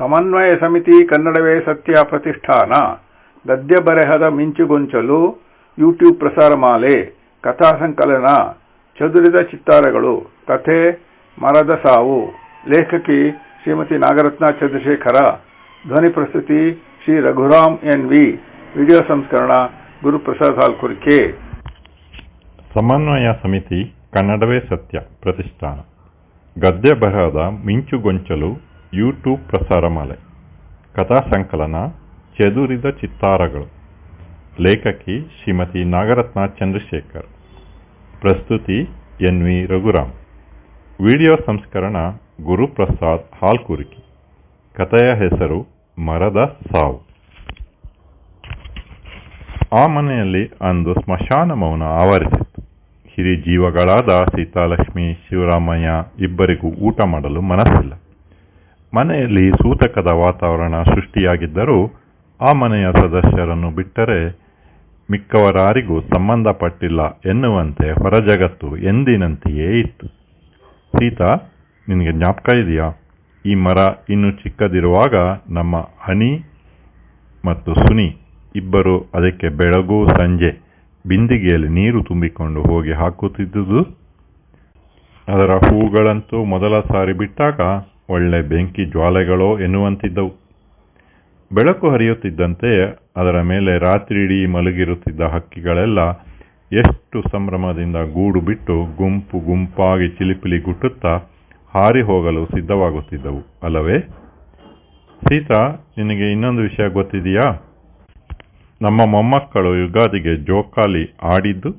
ಸಮನ್ವಯ ಸಮಿತಿ ಕನ್ನಡವೇ ಸತ್ಯ ಪ್ರತಿಷ್ಠಾನ. ಗದ್ಯ ಬರೆಹದ ಮಿಂಚುಗೊಂಚಲು, ಯೂಟ್ಯೂಬ್ ಪ್ರಸಾರಮಾಲೆ ಕಥಾ ಸಂಕಲನ ಚದುರಿದ ಚಿತ್ತಾರಗಳು, ಕಥೆ, ಮರದ ಸಾವು. ಲೇಖಕಿ ಶ್ರೀಮತಿ ನಾಗರತ್ನ ಚಂದ್ರಶೇಖರ, ಧ್ವನಿ ಪ್ರಸ್ತುತಿ Shri Raghuram N V, video ಸಂಸ್ಕರಣ ಗುರುಪ್ರಸಾದ್ ಹಾಲ್ಕುರ್ಕೆ. ಸಮನ್ವಯ ಸಮಿತಿ ಕನ್ನಡವೇ ಸತ್ಯ ಪ್ರತಿಷ್ಠಾನ. ಗದ್ಯ ಬರಹದ ಮಿಂಚುಗೊಂಚಲು ಯೂಟ್ಯೂಬ್ ಪ್ರಸಾರಮಾಲೆ ಕಥಾ ಸಂಕಲನ, ಚದುರಿದ ಚಿತ್ತಾರಗಳು. ಲೇಖಕಿ ಶ್ರೀಮತಿ ನಾಗರತ್ನ ಚಂದ್ರಶೇಖರ್. ಪ್ರಸ್ತುತಿ ಎನ್ ವಿ ರಘುರಾಮ್. ವಿಡಿಯೋ ಸಂಸ್ಕರಣ ಗುರುಪ್ರಸಾದ್ ಹಾಲ್ಕುರುಕಿ. ಕಥೆಯ ಹೆಸರು ಮರದ ಸಾವು. ಆ ಮನೆಯಲ್ಲಿ ಅಂದು ಸ್ಮಶಾನ ಮೌನ ಆವರಿಸಿತ್ತು. ಹಿರಿ ಜೀವಗಳಾದ ಸೀತಾಲಕ್ಷ್ಮಿ, ಶಿವರಾಮಯ್ಯ ಇಬ್ಬರಿಗೂ ಊಟ ಮಾಡಲು ಮನಸ್ಸಿಲ್ಲ. ಮನೆಯಲ್ಲಿ ಸೂತಕದ ವಾತಾವರಣ ಸೃಷ್ಟಿಯಾಗಿದ್ದರೂ ಆ ಮನೆಯ ಸದಸ್ಯರನ್ನು ಬಿಟ್ಟರೆ ಮಿಕ್ಕವರಾರಿಗೂ ಸಂಬಂಧಪಟ್ಟಿಲ್ಲ ಎನ್ನುವಂತೆ ಹೊರಜಗತ್ತು ಎಂದಿನಂತೆಯೇ ಇತ್ತು. ಸೀತಾ, ನಿನಗೆ ಜ್ಞಾಪಕ ಇದೆಯಾ? ಈ ಮರ ಇನ್ನು ಚಿಕ್ಕದಿರುವಾಗ ನಮ್ಮ ಹನಿ ಮತ್ತು ಸುನಿ ಇಬ್ಬರು ಅದಕ್ಕೆ ಬೆಳಗು, ಸಂಜೆ ಬಿಂದಿಗೆಯಲ್ಲಿ ನೀರು ತುಂಬಿಕೊಂಡು ಹೋಗಿ ಹಾಕುತ್ತಿದ್ದುದು. ಅದರ ಹೂಗಳಂತೂ ಮೊದಲ ಸಾರಿ ಬಿಟ್ಟಾಗ ಒಳ್ಳೆ ಬೆಂಕಿ ಜ್ವಾಲೆಗಳೋ ಎನ್ನುವಂತಿದ್ದವು. ಬೆಳಕು ಹರಿಯುತ್ತಿದ್ದಂತೆ ಅದರ ಮೇಲೆ ರಾತ್ರಿಯಿಡೀ ಮಲಗಿರುತ್ತಿದ್ದ ಹಕ್ಕಿಗಳೆಲ್ಲ ಎಷ್ಟು ಸಂಭ್ರಮದಿಂದ ಗೂಡು ಬಿಟ್ಟು ಗುಂಪು ಗುಂಪಾಗಿ ಚಿಲಿಪಿಲಿ ಗುಟ್ಟುತ್ತಾ ಹಾರಿ ಹೋಗಲು ಸಿದ್ಧವಾಗುತ್ತಿದ್ದವು. ಅಲ್ಲವೇ? ಸೀತಾ, ನಿನಗೆ ಇನ್ನೊಂದು ವಿಷಯ ಗೊತ್ತಿದೆಯಾ? ನಮ್ಮ ಮೊಮ್ಮಕ್ಕಳು ಯುಗಾದಿಗೆ ಜೋಕಾಲಿ ಆಡಿದ್ದು?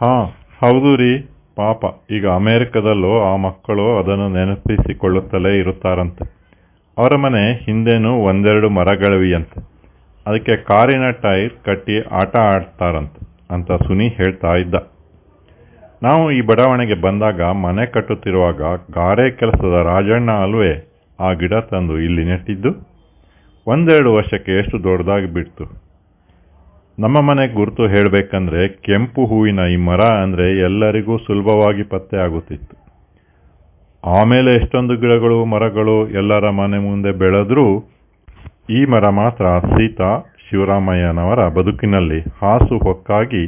ಹಾಂ, ಹೌದು ರೀ. ಪಾಪ, ಈಗ ಅಮೇರಿಕದಲ್ಲೂ ಆ ಮಕ್ಕಳು ಅದನ್ನು ನೆನಪಿಸಿಕೊಳ್ಳುತ್ತಲೇ ಇರುತ್ತಾರಂತೆ. ಅವರ ಮನೆ ಹಿಂದೆನೂ ಒಂದೆರಡು ಮರಗಳಿವೆಯಂತೆ ಅದಕ್ಕೆ ಕಾರಿನ ಟೈರ್ ಕಟ್ಟಿ ಆಟ ಆಡ್ತಾರಂತೆ ಅಂತ ಸುನಿ ಹೇಳ್ತಾ ಇದ್ದ. ನಾವು ಈ ಬಡಾವಣೆಗೆ ಬಂದಾಗ ಮನೆ ಕಟ್ಟುತ್ತಿರುವಾಗ ಗಾರೆ ಕೆಲಸದ ರಾಜಣ್ಣ ಅಲ್ವೇ ಆ ಗಿಡ ತಂದು ಇಲ್ಲಿ ನೆಟ್ಟಿದ್ದು? ಒಂದೆರಡು ವರ್ಷಕ್ಕೆ ಎಷ್ಟು ದೊಡ್ಡದಾಗಿ ಬಿಡ್ತು. ನಮ್ಮ ಮನೆ ಗುರುತು ಹೇಳಬೇಕಂದ್ರೆ ಕೆಂಪು ಹೂವಿನ ಈ ಮರ ಅಂದರೆ ಎಲ್ಲರಿಗೂ ಸುಲಭವಾಗಿ ಪತ್ತೆ ಆಗುತ್ತಿತ್ತು. ಆಮೇಲೆ ಎಷ್ಟೊಂದು ಗಿಡಗಳು, ಮರಗಳು ಎಲ್ಲರ ಮನೆ ಮುಂದೆ ಬೆಳೆದರೂ ಈ ಮರ ಮಾತ್ರ ಸೀತಾ ಶಿವರಾಮಯ್ಯನವರ ಬದುಕಿನಲ್ಲಿ ಹಾಸು ಹೊಕ್ಕಾಗಿ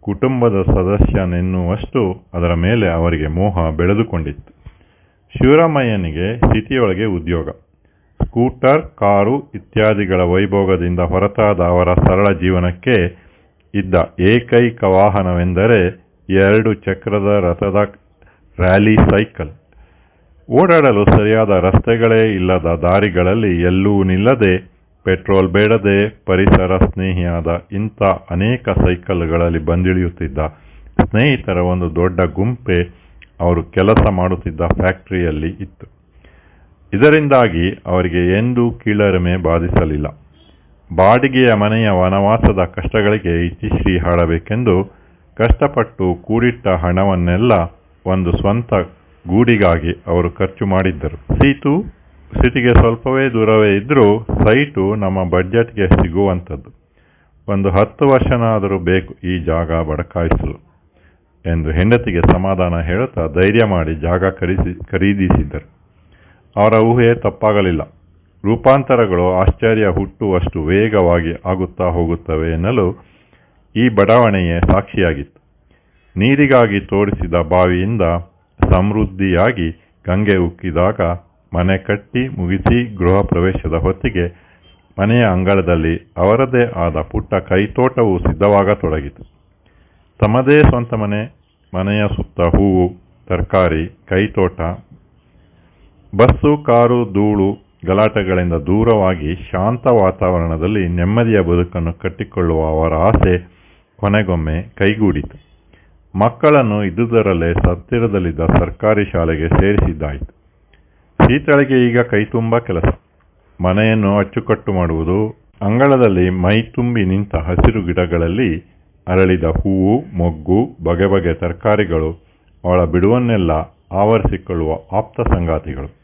ಕುಟುಂಬದ ಸದಸ್ಯನೆನ್ನುವಷ್ಟು ಅದರ ಮೇಲೆ ಅವರಿಗೆ ಮೋಹ ಬೆಳೆದುಕೊಂಡಿತ್ತು. ಶಿವರಾಮಯ್ಯನಿಗೆ ಸಿಟಿಯೊಳಗೆ ಉದ್ಯೋಗ. ಸ್ಕೂಟರ್, ಕಾರು ಇತ್ಯಾದಿಗಳ ವೈಭೋಗದಿಂದ ಹೊರತಾದ ಅವರ ಸರಳ ಜೀವನಕ್ಕೆ ಇದ್ದ ಏಕೈಕ ವಾಹನವೆಂದರೆ ಎರಡು ಚಕ್ರದ ರಥದ ರ್ಯಾಲಿ ಸೈಕಲ್. ಓಡಾಡಲು ಸರಿಯಾದ ರಸ್ತೆಗಳೇ ಇಲ್ಲದ ದಾರಿಗಳಲ್ಲಿ ಎಲ್ಲೂ ನಿಲ್ಲದೆ, ಪೆಟ್ರೋಲ್ ಬೇಡದೆ ಪರಿಸರ ಸ್ನೇಹಿಯಾದ ಇಂಥ ಅನೇಕ ಸೈಕಲ್ಗಳಲ್ಲಿ ಬಂದಿಳಿಯುತ್ತಿದ್ದ ಸ್ನೇಹಿತರ ಒಂದು ದೊಡ್ಡ ಗುಂಪೆ ಅವರು ಕೆಲಸ ಮಾಡುತ್ತಿದ್ದ ಫ್ಯಾಕ್ಟರಿಯಲ್ಲಿ ಇತ್ತು. ಇದರಿಂದಾಗಿ ಅವರಿಗೆ ಎಂದೂ ಕೀಳರಿಮೆ ಬಾಧಿಸಲಿಲ್ಲ. ಬಾಡಿಗೆಯ ಮನೆಯ ವನವಾಸದ ಕಷ್ಟಗಳಿಗೆ ಇತಿಶ್ರೀ ಹಾಡಬೇಕೆಂದು ಕಷ್ಟಪಟ್ಟು ಕೂಡಿಟ್ಟ ಹಣವನ್ನೆಲ್ಲ ಒಂದು ಸ್ವಂತ ಗೂಡಿಗಾಗಿ ಅವರು ಖರ್ಚು ಮಾಡಿದ್ದರು. ಸೀತು, ಸಿಟಿಗೆ ಸ್ವಲ್ಪವೇ ದೂರವೇ ಇದ್ದರೂ ಸೈಟು ನಮ್ಮ ಬಡ್ಜೆಟ್ಗೆ ಸಿಗುವಂಥದ್ದು. ಒಂದು ಹತ್ತು ವರ್ಷನಾದರೂ ಬೇಕು ಈ ಜಾಗ ಬಡಕಾಯಿಸಲು ಎಂದು ಹೆಂಡತಿಗೆ ಸಮಾಧಾನ ಹೇಳುತ್ತಾ ಧೈರ್ಯ ಮಾಡಿ ಜಾಗ ಖರೀದಿ, ಖರೀದಿಸಿದ್ದರು. ಅವರ ಊಹೆ ತಪ್ಪಾಗಲಿಲ್ಲ. ರೂಪಾಂತರಗಳು ಆಶ್ಚರ್ಯ ಹುಟ್ಟುವಷ್ಟು ವೇಗವಾಗಿ ಆಗುತ್ತಾ ಹೋಗುತ್ತವೆ ಎನ್ನಲು ಈ ಬಡಾವಣೆಯೇ ಸಾಕ್ಷಿಯಾಗಿತ್ತು. ನೀರಿಗಾಗಿ ತೋಡಿಸಿದ ಬಾವಿಯಿಂದ ಸಮೃದ್ಧಿಯಾಗಿ ಗಂಗೆ ಉಕ್ಕಿದಾಗ ಮನೆ ಕಟ್ಟಿ ಮುಗಿಸಿ ಗೃಹ ಪ್ರವೇಶದ ಹೊತ್ತಿಗೆ ಮನೆಯ ಅಂಗಳದಲ್ಲಿ ಅವರದೇ ಆದ ಪುಟ್ಟ ಕೈತೋಟವು ಸಿದ್ಧವಾಗತೊಡಗಿತು. ತಮ್ಮದೇ ಸ್ವಂತ ಮನೆ, ಮನೆಯ ಸುತ್ತ ಹೂವು, ತರಕಾರಿ, ಕೈತೋಟ ಬಸ್ಸು, ಕಾರು, ಧೂಳು, ಗಲಾಟೆಗಳಿಂದ ದೂರವಾಗಿ ಶಾಂತ ವಾತಾವರಣದಲ್ಲಿ ನೆಮ್ಮದಿಯ ಬದುಕನ್ನು ಕಟ್ಟಿಕೊಳ್ಳುವ ಅವರ ಆಸೆ ಕೊನೆಗೊಮ್ಮೆ ಕೈಗೂಡಿತು. ಮಕ್ಕಳನ್ನು ಇದ್ದುದರಲ್ಲೇ ಸತ್ತಿರದಲ್ಲಿದ್ದ ಸರ್ಕಾರಿ ಶಾಲೆಗೆ ಸೇರಿಸಿದ್ದಾಯಿತು. ಶೀತಳಿಗೆ ಈಗ ಕೈತುಂಬ ಕೆಲಸ. ಮನೆಯನ್ನು ಅಚ್ಚುಕಟ್ಟು ಮಾಡುವುದು, ಅಂಗಳದಲ್ಲಿ ಮೈ ತುಂಬಿ ನಿಂತ ಹಸಿರು ಗಿಡಗಳಲ್ಲಿ ಅರಳಿದ ಹೂವು, ಮೊಗ್ಗು, ಬಗೆ ಬಗೆ ತರಕಾರಿಗಳು ಅವಳ ಬಿಡುವನ್ನೆಲ್ಲ ಆವರಿಸಿಕೊಳ್ಳುವ ಆಪ್ತ ಸಂಗಾತಿಗಳು.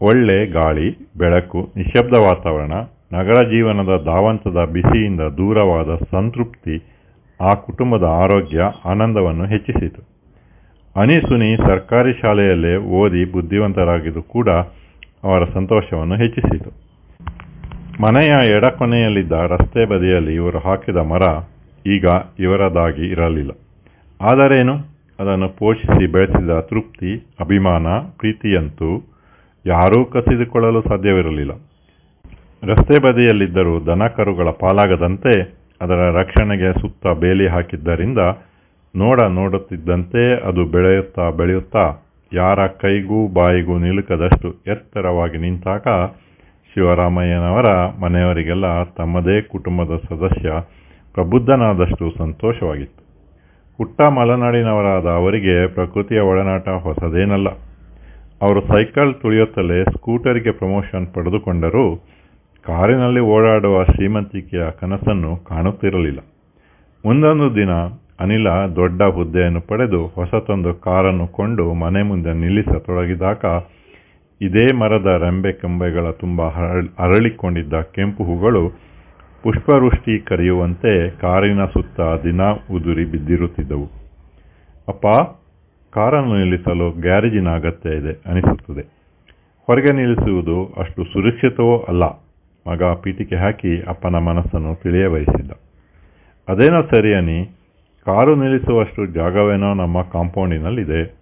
ಒಳ್ಳೆ ಗಾಳಿ, ಬೆಳಕು ನಿಶ್ಶಬ್ದ ವಾತಾವರಣ, ನಗರ ಜೀವನದ ಧಾವಂತದ ಬಿಸಿಯಿಂದ ದೂರವಾದ ಸಂತೃಪ್ತಿ, ಆ ಕುಟುಂಬದ ಆರೋಗ್ಯ, ಆನಂದವನ್ನು ಹೆಚ್ಚಿಸಿತು. ಅನಿಸುನಿ ಸರ್ಕಾರಿ ಶಾಲೆಯಲ್ಲೇ ಓದಿ ಬುದ್ಧಿವಂತರಾಗಿದ್ದು ಕೂಡ ಅವರ ಸಂತೋಷವನ್ನು ಹೆಚ್ಚಿಸಿತು. ಮನೆಯ ಎಡಕೊನೆಯಲ್ಲಿದ್ದ ರಸ್ತೆ ಬದಿಯಲ್ಲಿ ಇವರು ಹಾಕಿದ ಮರ ಈಗ ಇವರದಾಗಿ ಇರಲಿಲ್ಲ. ಆದರೇನು? ಅದನ್ನು ಪೋಷಿಸಿ ಬೆಳೆಸಿದ ತೃಪ್ತಿ, ಅಭಿಮಾನ, ಪ್ರೀತಿಯಂತೂ ಯಾರೂ ಕಸಿದುಕೊಳ್ಳಲು ಸಾಧ್ಯವಿರಲಿಲ್ಲ. ರಸ್ತೆ ಬದಿಯಲ್ಲಿದ್ದರೂ ದನ ಕರುಗಳ ಪಾಲಾಗದಂತೆ ಅದರ ರಕ್ಷಣೆಗೆ ಸುತ್ತ ಬೇಲಿ ಹಾಕಿದ್ದರಿಂದ ನೋಡ ನೋಡುತ್ತಿದ್ದಂತೆ ಅದು ಬೆಳೆಯುತ್ತಾ ಬೆಳೆಯುತ್ತಾ ಯಾರ ಕೈಗೂ ಬಾಯಿಗೂ ನಿಲುಕದಷ್ಟು ಎತ್ತರವಾಗಿ ನಿಂತಾಗ ಶಿವರಾಮಯ್ಯನವರ ಮನೆಯವರಿಗೆಲ್ಲ ತಮ್ಮದೇ ಕುಟುಂಬದ ಸದಸ್ಯ ಪ್ರಬುದ್ಧನಾದಷ್ಟು ಸಂತೋಷವಾಗಿತ್ತು. ಹುಟ್ಟ ಮಲೆನಾಡಿನವರಾದ ಅವರಿಗೆ ಪ್ರಕೃತಿಯ ಒಡನಾಟ ಹೊಸದೇನಲ್ಲ. ಅವರು ಸೈಕಲ್ ತುಳಿಯುತ್ತಲೇ ಸ್ಕೂಟರಿಗೆ ಪ್ರಮೋಷನ್ ಪಡೆದುಕೊಂಡರೂ ಕಾರಿನಲ್ಲಿ ಓಡಾಡುವ ಶ್ರೀಮಂತಿಕೆಯ ಕನಸನ್ನು ಕಾಣುತ್ತಿರಲಿಲ್ಲ. ಮುಂದೊಂದು ದಿನ ಅನಿಲ ದೊಡ್ಡ ಹುದ್ದೆಯನ್ನು ಪಡೆದು ಹೊಸತೊಂದು ಕಾರನ್ನು ಕೊಂಡು ಮನೆ ಮುಂದೆ ನಿಲ್ಲಿಸತೊಡಗಿದಾಗ ಇದೇ ಮರದ ರೆಂಬೆ ಕಂಬೆಗಳ ತುಂಬ ಅರಳಿಕೊಂಡಿದ್ದ ಕೆಂಪು ಹೂಗಳು ಪುಷ್ಪವೃಷ್ಟಿ ಕರೆಯುವಂತೆ ಕಾರಿನ ಸುತ್ತ ದಿನ ಉದುರಿ ಬಿದ್ದಿರುತ್ತಿದ್ದವು. ಅಪ್ಪ ಕಾರನ್ನು ನಿಲ್ಲಿಸಲು ಗ್ಯಾರೇಜಿನ ಅಗತ್ಯ ಇದೆ ಅನಿಸುತ್ತದೆ. ಹೊರಗೆ ನಿಲ್ಲಿಸುವುದು ಅಷ್ಟು ಸುರಕ್ಷಿತವೋ ಅಲ್ಲ. ಮಗ ಪೀಠಿಕೆ ಹಾಕಿ ಅಪ್ಪನ ಮನಸ್ಸನ್ನು ತಿಳಿಯಬಯಸಿದ್ದ ಅದೇನೋ ಸರಿಯನಿ ಕಾರು ನಿಲ್ಲಿಸುವಷ್ಟು ಜಾಗವೇನೋ ನಮ್ಮ ಕಾಂಪೌಂಡಿನಲ್ಲಿದೆ.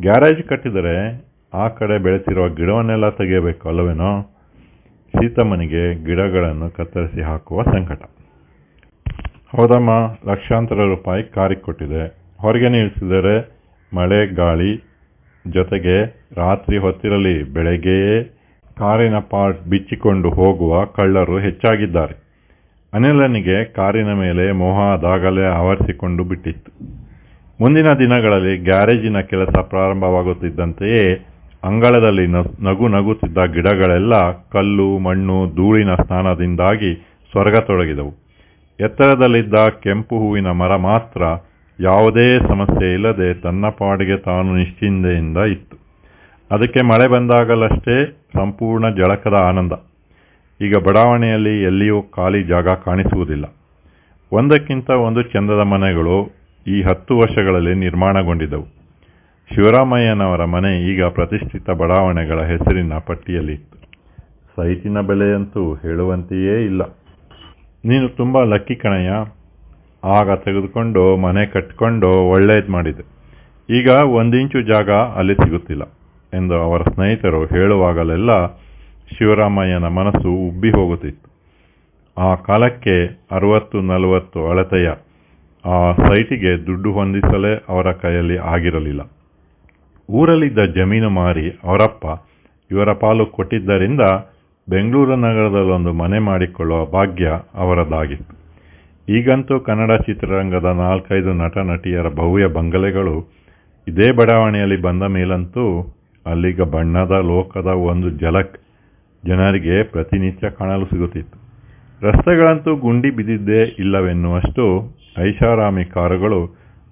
ಗ್ಯಾರೇಜ್ ಕಟ್ಟಿದರೆ ಆ ಕಡೆ ಬೆಳೆಸಿರುವ ಗಿಡವನ್ನೆಲ್ಲ ತೆಗೆಯಬೇಕು ಅಲ್ಲವೇನೋ? ಸೀತಮ್ಮನಿಗೆ ಗಿಡಗಳನ್ನು ಕತ್ತರಿಸಿ ಹಾಕುವ ಸಂಕಟ. ಹೌದಮ್ಮ, ಲಕ್ಷಾಂತರ ರೂಪಾಯಿ ಕಾರಿಗೆ ಕೊಟ್ಟಿದೆ. ಹೊರಗೆ ನಿಲ್ಲಿಸಿದರೆ ಮಳೆ, ಗಾಳಿ ಜೊತೆಗೆ ರಾತ್ರಿ ಹೊತ್ತಿರಲಿ ಬೆಳಗ್ಗೆಯೇ ಕಾರಿನ ಪಾರ್ಟ್ ಬಿಚ್ಚಿಕೊಂಡು ಹೋಗುವ ಕಳ್ಳರು ಹೆಚ್ಚಾಗಿದ್ದಾರೆ. ಅನಿಲನಿಗೆ ಕಾರಿನ ಮೇಲೆ ಮೋಹ ಅದಾಗಲೇ ಆವರಿಸಿಕೊಂಡು ಬಿಟ್ಟಿತ್ತು. ಮುಂದಿನ ದಿನಗಳಲ್ಲಿ ಗ್ಯಾರೇಜಿನ ಕೆಲಸ ಪ್ರಾರಂಭವಾಗುತ್ತಿದ್ದಂತೆಯೇ ಅಂಗಳದಲ್ಲಿ ನಗು ನಗುತ್ತಿದ್ದ ಗಿಡಗಳೆಲ್ಲ ಕಲ್ಲು, ಮಣ್ಣು, ಧೂಳಿನ ಸ್ನಾನದಿಂದಾಗಿ ಸ್ವರ್ಗತೊಡಗಿದವು. ಎತ್ತರದಲ್ಲಿದ್ದ ಕೆಂಪು ಹೂವಿನ ಮರ ಮಾತ್ರ ಯಾವುದೇ ಸಮಸ್ಯೆ ಇಲ್ಲದೆ ತನ್ನ ಪಾಡಿಗೆ ತಾನು ನಿಶ್ಚಿಂತೆಯಿಂದ ಇತ್ತು. ಅದಕ್ಕೆ ಮಳೆ ಬಂದಾಗಲಷ್ಟೇ ಸಂಪೂರ್ಣ ಜಳಕದ ಆನಂದ. ಈಗ ಬಡಾವಣೆಯಲ್ಲಿ ಎಲ್ಲಿಯೂ ಖಾಲಿ ಜಾಗ ಕಾಣಿಸುವುದಿಲ್ಲ. ಒಂದಕ್ಕಿಂತ ಒಂದು ಚಂದದ ಮನೆಗಳು ಈ ಹತ್ತು ವರ್ಷಗಳಲ್ಲಿ ನಿರ್ಮಾಣಗೊಂಡಿದ್ದವು. ಶಿವರಾಮಯ್ಯನವರ ಮನೆ ಈಗ ಪ್ರತಿಷ್ಠಿತ ಬಡಾವಣೆಗಳ ಹೆಸರಿನ ಪಟ್ಟಿಯಲ್ಲಿತ್ತು ಸೈಟಿನ ಬೆಲೆಯಂತೂ ಹೇಳುವಂತೆಯೇ ಇಲ್ಲ. ನೀನು ತುಂಬ ಲಕ್ಕಿ ಕಣಯ್ಯ. ಆಗ ತೆಗೆದುಕೊಂಡು, ಮನೆ ಕಟ್ಟಿಕೊಂಡು ಒಳ್ಳೇದು ಮಾಡಿದೆ. ಈಗ ಒಂದಿಂಚು ಜಾಗ ಅಲ್ಲಿ ಸಿಗುತ್ತಿಲ್ಲ ಎಂದು ಅವರ ಸ್ನೇಹಿತರು ಹೇಳುವಾಗಲೆಲ್ಲ ಶಿವರಾಮಯ್ಯನ ಮನಸ್ಸು ಉಬ್ಬಿ ಹೋಗುತ್ತಿತ್ತು. ಆ ಕಾಲಕ್ಕೆ ಅರವತ್ತು ನಲವತ್ತು ಅಳತೆಯ ಆ ಸೈಟಿಗೆ ದುಡ್ಡು ಹೊಂದಿಸಲೇ ಅವರ ಕೈಯಲ್ಲಿ ಆಗಿರಲಿಲ್ಲ. ಊರಲ್ಲಿದ್ದ ಜಮೀನು ಮಾರಿ ಅವರಪ್ಪ ಇವರ ಪಾಲು ಕೊಟ್ಟಿದ್ದರಿಂದ ಬೆಂಗಳೂರು ನಗರದಲ್ಲೊಂದು ಮನೆ ಮಾಡಿಕೊಳ್ಳುವ ಭಾಗ್ಯ ಅವರದಾಗಿತ್ತು. ಈಗಂತೂ ಕನ್ನಡ ಚಿತ್ರರಂಗದ ನಾಲ್ಕೈದು ನಟ ನಟಿಯರ ಭವ್ಯ ಬಂಗಲೆಗಳು ಇದೇ ಬಡಾವಣೆಯಲ್ಲಿ ಬಂದ ಮೇಲಂತೂ ಅಲ್ಲಿಗ ಬಣ್ಣದ ಲೋಕದ ಒಂದು ಜಲಕ್ ಜನರಿಗೆ ಪ್ರತಿನಿತ್ಯ ಕಾಣಲು ಸಿಗುತ್ತಿತ್ತು. ರಸ್ತೆಗಳಂತೂ ಗುಂಡಿ ಬಿದ್ದಿದ್ದೇ ಇಲ್ಲವೆನ್ನುವಷ್ಟು ಐಷಾರಾಮಿ ಕಾರುಗಳು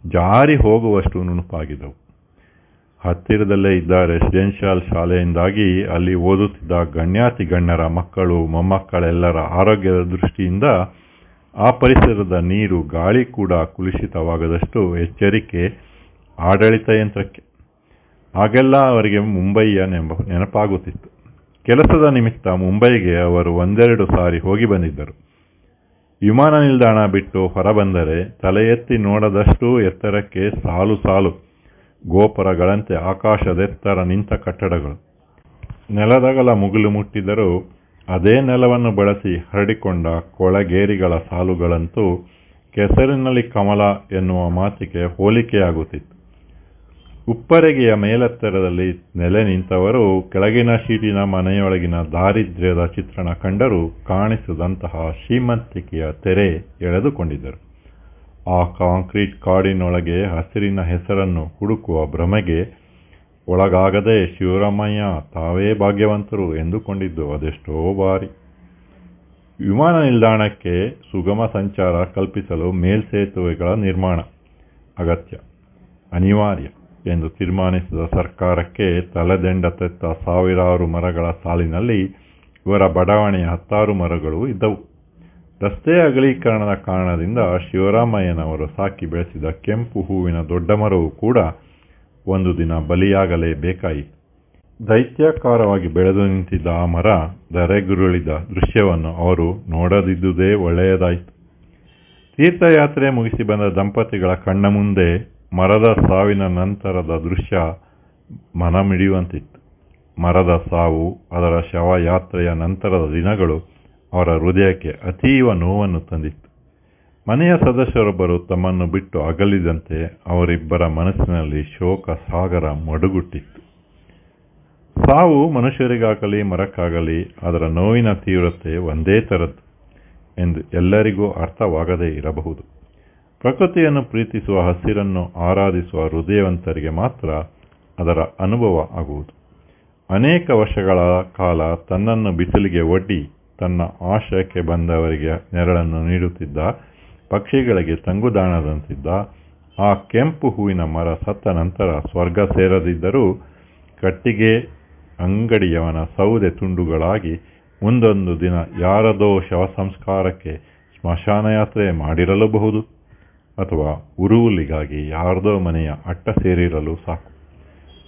ಜಾರಿ ಹೋಗುವಷ್ಟು ನುಣುಪಾಗಿದ್ದವು. ಹತ್ತಿರದಲ್ಲೇ ಇದ್ದ ರೆಸಿಡೆನ್ಷಿಯಲ್ ಶಾಲೆಯಿಂದಾಗಿ ಅಲ್ಲಿ ಓದುತ್ತಿದ್ದ ಗಣ್ಯಾತಿ ಗಣ್ಯರ ಮಕ್ಕಳು, ಮೊಮ್ಮಕ್ಕಳೆಲ್ಲರ ಆರೋಗ್ಯದ ದೃಷ್ಟಿಯಿಂದ ಆ ಪರಿಸರದ ನೀರು ಗಾಳಿ ಕೂಡ ಕುಲುಷಿತವಾಗದಷ್ಟು ಎಚ್ಚರಿಕೆ ಆಡಳಿತ ಯಂತ್ರಕ್ಕೆ. ಆಗೆಲ್ಲ ಅವರಿಗೆ ಮುಂಬಯಿಯ ನೆಂಬ ನೆನಪಾಗುತ್ತಿತ್ತು. ಕೆಲಸದ ನಿಮಿತ್ತ ಮುಂಬೈಗೆ ಅವರು ಒಂದೆರಡು ಸಾರಿ ಹೋಗಿ ಬಂದಿದ್ದರು. ವಿಮಾನ ನಿಲ್ದಾಣ ಬಿಟ್ಟು ಹೊರಬಂದರೆ ತಲೆ ಎತ್ತಿ ನೋಡದಷ್ಟು ಎತ್ತರಕ್ಕೆ ಸಾಲು ಸಾಲು ಗೋಪುರಗಳಂತೆ ಆಕಾಶದೆತ್ತರ ನಿಂತ ಕಟ್ಟಡಗಳು. ನೆಲದಗಲ ಮುಗಿಲು ಮುಟ್ಟಿದರೂ ಅದೇ ನೆಲವನ್ನು ಬಳಸಿ ಹರಡಿಕೊಂಡ ಕೊಳಗೇರಿಗಳ ಸಾಲುಗಳಂತೂ ಕೆಸರಿನಲ್ಲಿ ಕಮಲ ಎನ್ನುವ ಮಾತಿಗೆ ಹೋಲಿಕೆಯಾಗುತ್ತಿತ್ತು. ಉಪ್ಪರೆಗೆಯ ಮೇಲೆತ್ತರದಲ್ಲಿ ನೆಲೆ ನಿಂತವರು ಕೆಳಗಿನ ಶೀಟಿನ ಮನೆಯೊಳಗಿನ ದಾರಿದ್ರ್ಯದ ಚಿತ್ರಣ ಕಂಡರೂ ಕಾಣಿಸದಂತಹ ಶ್ರೀಮಂತಿಕೆಯ ತೆರೆ ಎಳೆದುಕೊಂಡಿದ್ದರು. ಆ ಕಾಂಕ್ರೀಟ್ ಕಾಡಿನೊಳಗೆ ಹಸಿರಿನ ಹೆಸರನ್ನು ಹುಡುಕುವ ಭ್ರಮೆಗೆ ಒಳಗಾಗದೆ ಶಿವರಾಮಯ್ಯ ತಾವೇ ಭಾಗ್ಯವಂತರು ಎಂದುಕೊಂಡಿದ್ದು ಅದೆಷ್ಟೋ ಬಾರಿ. ವಿಮಾನ ನಿಲ್ದಾಣಕ್ಕೆ ಸುಗಮ ಸಂಚಾರ ಕಲ್ಪಿಸಲು ಮೇಲ್ಸೇತುವೆಗಳ ನಿರ್ಮಾಣ ಅಗತ್ಯ, ಅನಿವಾರ್ಯ ಎಂದು ತೀರ್ಮಾನಿಸಿದ ಸರ್ಕಾರಕ್ಕೆ ತಲೆದಂಡ ತೆತ್ತ ಸಾವಿರಾರು ಮರಗಳ ಸಾಲಿನಲ್ಲಿ ಇವರ ಬಡಾವಣೆಯ ಹತ್ತಾರು ಮರಗಳು ಇದ್ದವು. ರಸ್ತೆ ಅಗಲೀಕರಣದ ಕಾರಣದಿಂದ ಶಿವರಾಮಯ್ಯನವರು ಸಾಕಿ ಬೆಳೆಸಿದ ಕೆಂಪು ಹೂವಿನ ದೊಡ್ಡ ಮರವು ಕೂಡ ಒಂದು ದಿನ ಬಲಿಯಾಗಲೇಬೇಕಾಯಿತು ದೈತ್ಯಾಕಾರವಾಗಿ ಬೆಳೆದು ನಿಂತಿದ್ದ ಆ ಮರ ಧರೆಗುರುಳಿದ ದೃಶ್ಯವನ್ನು ಅವರು ನೋಡದಿದ್ದುದೇ ಒಳ್ಳೆಯದಾಯಿತು. ತೀರ್ಥಯಾತ್ರೆ ಮುಗಿಸಿ ಬಂದ ದಂಪತಿಗಳ ಕಣ್ಣ ಮುಂದೆ ಮರದ ಸಾವಿನ ನಂತರದ ದೃಶ್ಯ ಮನಮಿಡಿಯುವಂತಿತ್ತು. ಮರದ ಸಾವು, ಅದರ ಶವಯಾತ್ರೆಯ ನಂತರದ ದಿನಗಳು ಅವರ ಹೃದಯಕ್ಕೆ ಅತೀವ ನೋವನ್ನು ತಂದಿತ್ತು. ಮನೆಯ ಸದಸ್ಯರೊಬ್ಬರು ತಮ್ಮನ್ನು ಬಿಟ್ಟು ಅಗಲಿದಂತೆ ಅವರಿಬ್ಬರ ಮನಸ್ಸಿನಲ್ಲಿ ಶೋಕ, ಸಾಗರ ಮಡುಗುಟ್ಟಿತ್ತು. ಸಾವು ಮನುಷ್ಯರಿಗಾಗಲಿ, ಮರಕ್ಕಾಗಲಿ, ಅದರ ನೋವಿನ ತೀವ್ರತೆ ಒಂದೇ ಥರದ್ದು ಎಂದು ಎಲ್ಲರಿಗೂ ಅರ್ಥವಾಗದೇ ಇರಬಹುದು. ಪ್ರಕೃತಿಯನ್ನು ಪ್ರೀತಿಸುವ ಹಸಿರನ್ನು ಆರಾಧಿಸುವ ಹೃದಯವಂತರಿಗೆ ಮಾತ್ರ ಅದರ ಅನುಭವ ಆಗುವುದು. ಅನೇಕ ವರ್ಷಗಳ ಕಾಲ ತನ್ನನ್ನು ಬಿಸಿಲಿಗೆ ಒಡ್ಡಿ ತನ್ನ ಆಶಯಕ್ಕೆ ಬಂದವರಿಗೆ ನೆರಳನ್ನು ನೀಡುತ್ತಿದ್ದ ಪಕ್ಷಿಗಳಿಗೆ ತಂಗುದಾಣದಂತಿದ್ದ ಆ ಕೆಂಪು ಹೂವಿನ ಮರ ಸತ್ತ ನಂತರ ಸ್ವರ್ಗ ಸೇರದಿದ್ದರೂ ಕಟ್ಟಿಗೆ ಅಂಗಡಿಯವನ ಸೌದೆ ತುಂಡುಗಳಾಗಿ ಮುಂದೊಂದು ದಿನ ಯಾರದೋ ಶವ ಸಂಸ್ಕಾರಕ್ಕೆ ಸ್ಮಶಾನಯಾತ್ರೆ ಮಾಡಿರಲೂಬಹುದು ಅಥವಾ ಉರುವುಲಿಗಾಗಿ ಯಾರದೋ ಮನೆಯ ಅಟ್ಟ ಸೇರಿರಲು ಸಾಕು.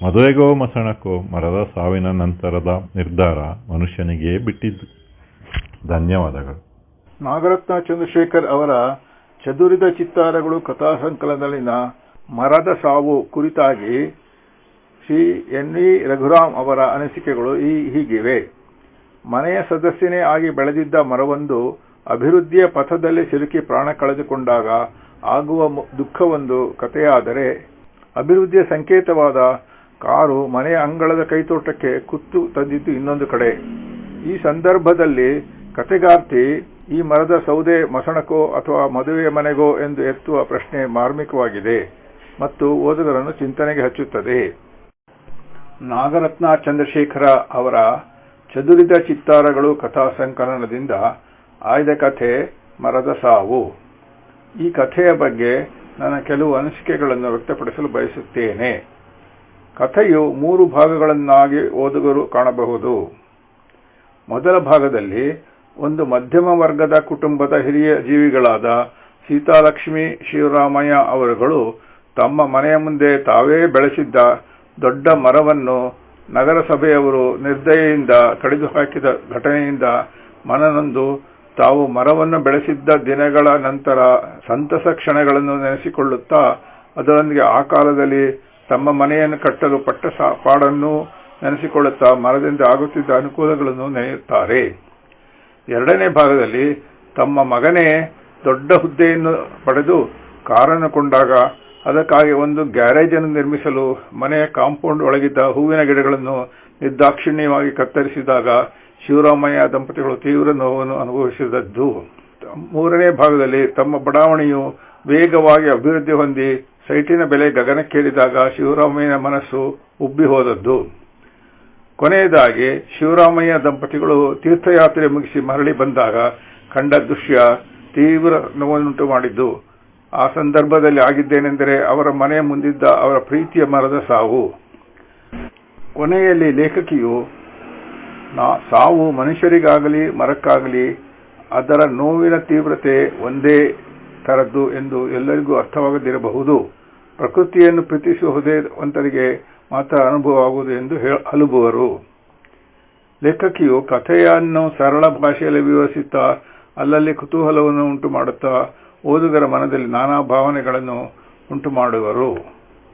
ಮದುವೆಗೋ ಮಸಣಕ್ಕೋ ಮರದ ಸಾವಿನ ನಂತರದ ನಿರ್ಧಾರ ಮನುಷ್ಯನಿಗೆ ಬಿಟ್ಟಿದ್ದು. ಧನ್ಯವಾದಗಳು. ನಾಗರತ್ನ ಚಂದ್ರಶೇಖರ್ ಅವರ ಚದುರಿದ ಚಿತ್ತಾರಗಳು ಕಥಾ ಸಂಕಲನದಲ್ಲಿನ ಮರದ ಸಾವು ಕುರಿತಾಗಿ ಶ್ರೀ ಎನ್ ವಿ ರಘುರಾಮ್ ಅವರ ಅನಿಸಿಕೆಗಳು ಈ ಹೀಗಿವೆ. ಮನೆಯ ಸದಸ್ಯನೇ ಆಗಿ ಬೆಳೆದಿದ್ದ ಮರವೊಂದು ಅಭಿವೃದ್ಧಿಯ ಪಥದಲ್ಲಿ ಸಿಲುಕಿ ಪ್ರಾಣ ಕಳೆದುಕೊಂಡಾಗ ಆಗುವ ದುಃಖವೊಂದು ಕಥೆಯಾದರೆ ಅಭಿವೃದ್ಧಿಯ ಸಂಕೇತವಾದ ಕಾರು ಮನೆಯ ಅಂಗಳದ ಕೈತೋಟಕ್ಕೆ ಕುತ್ತು ತಂದಿದ್ದು ಇನ್ನೊಂದು ಕಡೆ. ಈ ಸಂದರ್ಭದಲ್ಲಿ ಕತೆಗಾರ್ತಿ ಈ ಮರದ ಸೌದೆ ಮಸಣಕೋ ಅಥವಾ ಮದುವೆಯ ಮನೆಗೋ ಎಂದು ಎತ್ತುವ ಪ್ರಶ್ನೆ ಮಾರ್ಮಿಕವಾಗಿದೆ ಮತ್ತು ಓದುಗರನ್ನು ಚಿಂತನೆಗೆ ಹಚ್ಚುತ್ತದೆ. ನಾಗರತ್ನ ಚಂದ್ರಶೇಖರ ಅವರ ಚದುರಿದ ಚಿತ್ತಾರಗಳು ಕಥಾ ಸಂಕಲನದಿಂದ ಆಯ್ದ ಕಥೆ ಮರದ ಸಾವು. ಈ ಕಥೆಯ ಬಗ್ಗೆ ನನ್ನ ಕೆಲವು ಅನಿಸಿಕೆಗಳನ್ನು ವ್ಯಕ್ತಪಡಿಸಲು ಬಯಸುತ್ತೇನೆ. ಕಥೆಯು ಮೂರು ಭಾಗಗಳನ್ನಾಗಿ ಓದುಗರು ಕಾಣಬಹುದು. ಮೊದಲ ಭಾಗದಲ್ಲಿ ಒಂದು ಮಧ್ಯಮ ವರ್ಗದ ಕುಟುಂಬದ ಹಿರಿಯ ಜೀವಿಗಳಾದ ಸೀತಾಲಕ್ಷ್ಮಿ ಶಿವರಾಮಯ್ಯ ಅವರುಗಳು ತಮ್ಮ ಮನೆಯ ಮುಂದೆ ತಾವೇ ಬೆಳೆಸಿದ್ದ ದೊಡ್ಡ ಮರವನ್ನು ನಗರಸಭೆಯವರು ನಿರ್ದಯೆಯಿಂದ ಕಡಿದು ಹಾಕಿದ ಘಟನೆಯಿಂದ ಮನನೊಂದು ತಾವು ಮರವನ್ನು ಬೆಳೆಸಿದ್ದ ದಿನಗಳ ನಂತರ ಸಂತಸ ಕ್ಷಣಗಳನ್ನು ನೆನೆಸಿಕೊಳ್ಳುತ್ತಾ ಅದರೊಂದಿಗೆ ಆ ಕಾಲದಲ್ಲಿ ತಮ್ಮ ಮನೆಯನ್ನು ಕಟ್ಟಲು ಪಟ್ಟ ಪಾಡನ್ನು ನೆನೆಸಿಕೊಳ್ಳುತ್ತಾ ಮರದಿಂದ ಆಗುತ್ತಿದ್ದ ಅನುಕೂಲಗಳನ್ನು ನೆನೆಯುತ್ತಾರೆ. ಎರಡನೇ ಭಾಗದಲ್ಲಿ ತಮ್ಮ ಮಗನೇ ದೊಡ್ಡ ಹುದ್ದೆಯನ್ನು ಪಡೆದು ಕಾರನ್ನು ಕೊಂಡಾಗ ಅದಕ್ಕಾಗಿ ಒಂದು ಗ್ಯಾರೇಜ್ ಅನ್ನು ನಿರ್ಮಿಸಲು ಮನೆಯ ಕಾಂಪೌಂಡ್ ಒಳಗಿದ್ದ ಹೂವಿನ ಗಿಡಗಳನ್ನು ನಿರ್ದಾಕ್ಷಿಣ್ಯವಾಗಿ ಕತ್ತರಿಸಿದಾಗ ಶಿವರಾಮಯ್ಯ ದಂಪತಿಗಳು ತೀವ್ರ ನೋವನ್ನು ಅನುಭವಿಸಿದದ್ದು. ಮೂರನೇ ಭಾಗದಲ್ಲಿ ತಮ್ಮ ಬಡಾವಣೆಯು ವೇಗವಾಗಿ ಅಭಿವೃದ್ಧಿ ಹೊಂದಿ ಸೈಟಿನ ಬೆಲೆ ಗಗನಕ್ಕೇರಿದಾಗ ಶಿವರಾಮಯ್ಯನ ಮನಸ್ಸು ಉಬ್ಬಿ ಹೋದದ್ದು ಕೊನೆಯದಾಗಿ ಶಿವರಾಮಯ್ಯ ದಂಪತಿಗಳು ತೀರ್ಥಯಾತ್ರೆ ಮುಗಿಸಿ ಮರಳಿ ಬಂದಾಗ ಕಂಡ ದೃಶ್ಯ ತೀವ್ರ ನೋವನ್ನುಂಟು ಮಾಡಿದ್ದು. ಆ ಸಂದರ್ಭದಲ್ಲಿ ಆಗಿದ್ದೇನೆಂದರೆ ಅವರ ಮನೆಯ ಮುಂದಿದ್ದ ಅವರ ಪ್ರೀತಿಯ ಮರದ ಸಾವು. ಕೊನೆಯಲ್ಲಿ ಲೇಖಕಿಯು ಸಾವು ಮನುಷ್ಯರಿಗಾಗಲಿ ಮರಕ್ಕಾಗಲಿ, ಅದರ ನೋವಿನ ತೀವ್ರತೆ ಒಂದೇ ತರದ್ದು ಎಂದು ಎಲ್ಲರಿಗೂ ಅರ್ಥವಾಗದಿರಬಹುದು. ಪ್ರಕೃತಿಯನ್ನು ಪ್ರೀತಿಸುವುದೇ ಹೃದಯವಂತರಿಗೆ ಮಾತ್ರ ಅನುಭವವಾಗುವುದು ಎಂದು ಹೇಳ- ಹಲುಬುವರು ಲೇಖಕಿಯು ಕಥೆಯನ್ನು ಸರಳ ಭಾಷೆಯಲ್ಲಿ ವಿವರಿಸುತ್ತಾ ಅಲ್ಲಲ್ಲಿ ಕುತೂಹಲವನ್ನು ಉಂಟು ಮಾಡುತ್ತಾ ಓದುಗರ ಮನದಲ್ಲಿ ನಾನಾ ಭಾವನೆಗಳನ್ನು ಉಂಟು ಮಾಡುವರು